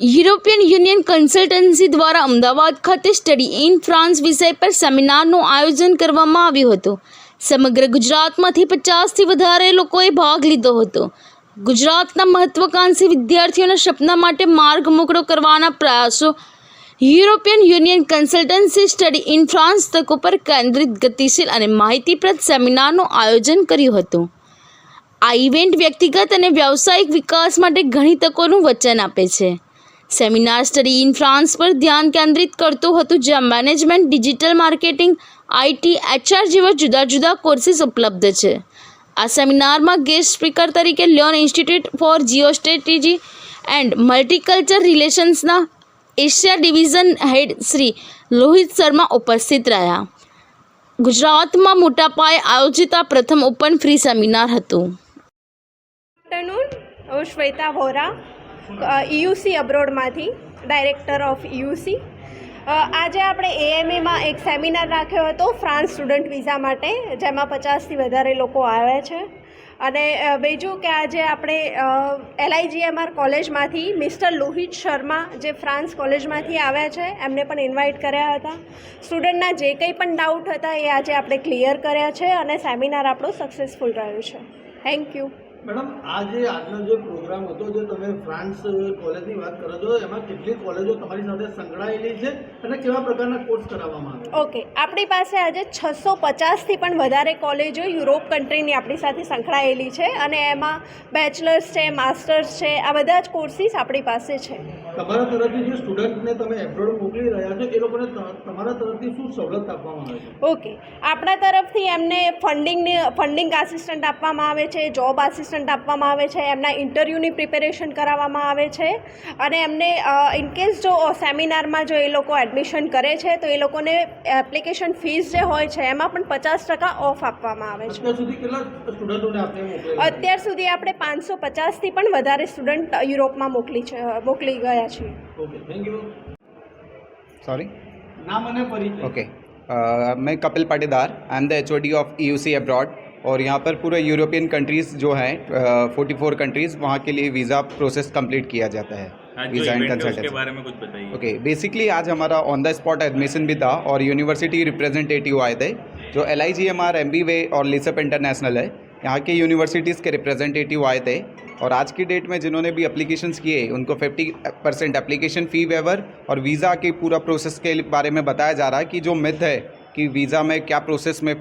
European union consultancy દ્વારા અમદાવાદ ખાતે study in France વિષય પર સેમિનારનું આયોજન કરવામાં આવ્યું હતું. સમગ્ર ગુજરાતમાંથી પચાસથી વધારે લોકોએ ભાગ લીધો હતો. ગુજરાતના મહત્વાકાંક્ષી વિદ્યાર્થીઓના સપના માટે માર્ગ મોકળો કરવાના પ્રયાસો European Union consultancy study in France તકો પર કેન્દ્રિત ગતિશીલ અને માહિતીપ્રદ સેમિનારનું આયોજન કર્યું હતું. આ ઇવેન્ટ વ્યક્તિગત અને વ્યવસાયિક વિકાસ માટે ઘણી તકોનું વચન આપે છે. સેમિનાર સ્ટડી ઇન ફ્રાન્સ પર ધ્યાન કેન્દ્રિત કરતું હતું, જ્યાં management digital marketing IT HR જેવા જુદા જુદા કોર્સીસ ઉપલબ્ધ છે. આ સેમિનારમાં ગેસ્ટ સ્પીકર તરીકે Lyon institute for geostrategy and multicultural રિલેશન્સના Asia division head Shri Lohit Sharma ઉપસ્થિત રહ્યા. ગુજરાતમાં મોટા પાયે આયોજિત આ પ્રથમ ઓપન ફ્રી સેમિનાર હતું. શ્વેતા વોરા ઇયુસી અબ્રોડમાંથી, ડાયરેક્ટર ઓફ યુસી આજે આપણે એએમએમાં એક સેમિનાર રાખ્યો હતો, ફ્રાન્સ સ્ટુડન્ટ વિઝા માટે, જેમાં પચાસથી વધારે લોકો આવ્યા છે. અને બીજું કે આજે આપણે એલઆઈજીએમઆર કોલેજમાંથી મિસ્ટર લોહિત શર્મા, જે ફ્રાન્સ કોલેજમાંથી આવ્યા છે, એમને પણ ઇન્વાઇટ કર્યા હતા. સ્ટુડન્ટના જે કંઈ પણ ડાઉટ હતા એ આજે આપણે ક્લિયર કર્યા છે અને સેમિનાર આપણો સક્સેસફુલ રહ્યો છે. થેન્ક યુ મેડમ, આ જે આજનો જે પ્રોગ્રામ હતો, જે તમે ફ્રાન્સ કોલેજની વાત કરો છો, એમાં કેટલી કોલેજો તમારી સાથે સંકળાયેલી છે અને કેવા પ્રકારના કોર્સ કરાવવામાં આવે ઓકે, આપણી પાસે આજે છસો પચાસથી પણ વધારે કોલેજો યુરોપ કન્ટ્રીની આપણી સાથે સંકળાયેલી છે અને એમાં બેચલર્સ છે, માસ્ટર્સ છે, આ બધા જ કોર્સીસ આપણી પાસે છે. તમારા તરફથી જે સ્ટુડન્ટને તમે એબ્રોડ મોકલી રહ્યા છો એ લોકોને તમારા તરફથી શું સવલત આપવામાં આવે છે? ઓકે. આપણા તરફથી એમને ફંડિંગની ફંડિંગ આસિસ્ટન્ટ આપવામાં આવે છે જોબ આસિસ્ટન્ટ આપવામાં આવે છે એમના ઇન્ટરવ્યૂની પ્રિપેરેશન કરાવવામાં આવે છે અને એમને ઇનકેસ જો સેમિનારમાં જો એ લોકો એડમિશન કરે છે તો એ લોકોને એપ્લિકેશન ફીસ જે હોય છે એમાં પણ પચાસ ટકા ઓફ આપવામાં આવે છે. અત્યાર સુધી કેટલા સ્ટુડન્ટોને આપણે છે? અત્યાર સુધી આપણે પાંચસો પચાસથી પણ વધારે સ્ટુડન્ટ યુરોપમાં મોકલી છે મોકલી ગયા છીએ ઓકે થેન્ક યુ सॉरी નામ અને પરિચય ओके अ, मैं Kapil Patidar I am the H of E U C abroad और यहाँ पर पूरे यूरोपियन कंट्रीज़ जो हैं फोर्टी फोर कंट्रीज़ वहाँ के लिए वीज़ा प्रोसेस कंप्लीट किया जाता है आज जो वीज़ा एंड इवेंट है उसके कंसल्टेंसी बारे में कुछ बताइए ओके बेसिकली आज हमारा ऑन द स्पॉट एडमिशन भी था और यूनिवर्सिटी रिप्रेजेंटेटिव आए थे जो L I G M R M B वे और लिसअप इंटरनेशनल है यहाँ के यूनिवर्सिटीज़ के रिप्रेजेंटेटिव आए थे और आज की डेट में जिन्होंने भी अप्लीकेशंस किए उनको 50 परसेंट एप्लीकेशन फ़ी वेवर और वीज़ा के पूरा प्रोसेस के बारे में बताया जा रहा है कि जो मिथ है कि वीज़ा में क्या प्रोसेस में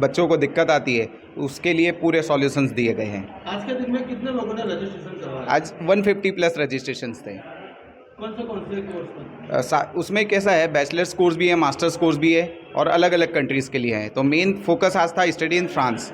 बच्चों को दिक्कत आती है उसके लिए पूरे सॉल्यूशंस दिए गए हैं। आज के दिन में कितने लोगों ने रजिस्ट्रेशन करवाया? आज 150 प्लस रजिस्ट्रेशन थे। कौन से कौन से कोर्स उसमें कैसा है बैचलर्स कोर्स भी है मास्टर्स कोर्स भी है और अलग अलग कंट्रीज़ के लिए है। तो मेन फोकस आज था स्टडी इन फ्रांस